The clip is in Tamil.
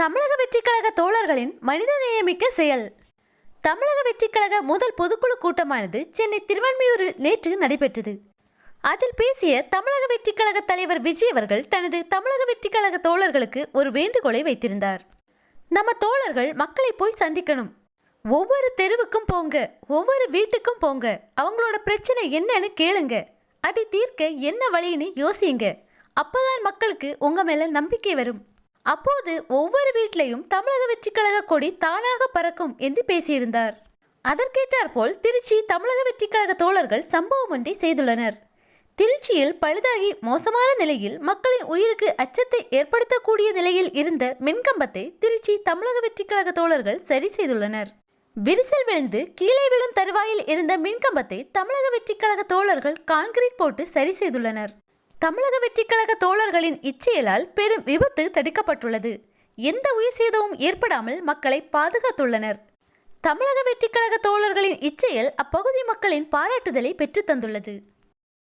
தமிழக வெற்றிக்கழக தோழர்களின் மனித நேயமிக்க செயல். தமிழக வெற்றிக்கழக முதல் பொதுக்குழு கூட்டமானது சென்னை திருவன்மையூரில் நேற்று நடைபெற்றது. அதில் பேசிய தமிழக வெற்றிக்கழக தலைவர் விஜய் அவர்கள் தனது தமிழக வெற்றிக்கழக தோழர்களுக்கு ஒரு வேண்டுகோளை வைத்திருந்தார். நம்ம தோழர்கள் மக்களை போய் சந்திக்கணும். ஒவ்வொரு தெருவுக்கும் போங்க ஒவ்வொரு வீட்டுக்கும் போங்க அவங்களோட பிரச்சனை என்னன்னு கேளுங்க. அதை தீர்க்க என்ன வழின்னு யோசிங்க. அப்போதான் மக்களுக்கு உங்கள் மேலே நம்பிக்கை வரும். அப்போது ஒவ்வொரு வீட்டிலையும் தமிழக வெற்றிக்கழக கொடி தானாக பறக்கும் என்று பேசியிருந்தார். அதற்கேற்றாற்போல் திருச்சி தமிழக வெற்றிக்கழக தோழர்கள் சம்பவம் ஒன்றை செய்துள்ளனர். திருச்சியில் பழுதாகி மோசமான நிலையில் மக்களின் உயிருக்கு அச்சத்தை ஏற்படுத்தக்கூடிய நிலையில் இருந்த மின்கம்பத்தை திருச்சி தமிழக வெற்றிக்கழக தோழர்கள் சரி செய்துள்ளனர். விரிசல் விழுந்து கீழே விழும் தருவாயில் இருந்த மின்கம்பத்தை தமிழக வெற்றிக்கழக தோழர்கள் கான்கிரீட் போட்டு சரி செய்துள்ளனர். தமிழக வெற்றிக்கழக தோழர்களின் இச்செயலால் பெரும் விபத்து தடுக்கப்பட்டுள்ளது. எந்த உயிர் சேதமும் ஏற்படாமல் மக்களை பாதுகாத்துள்ளனர். தமிழக வெற்றிக்கழக தோழர்களின் இச்செயல் அப்பகுதி மக்களின் பாராட்டுதலை பெற்றுத்தந்துள்ளது.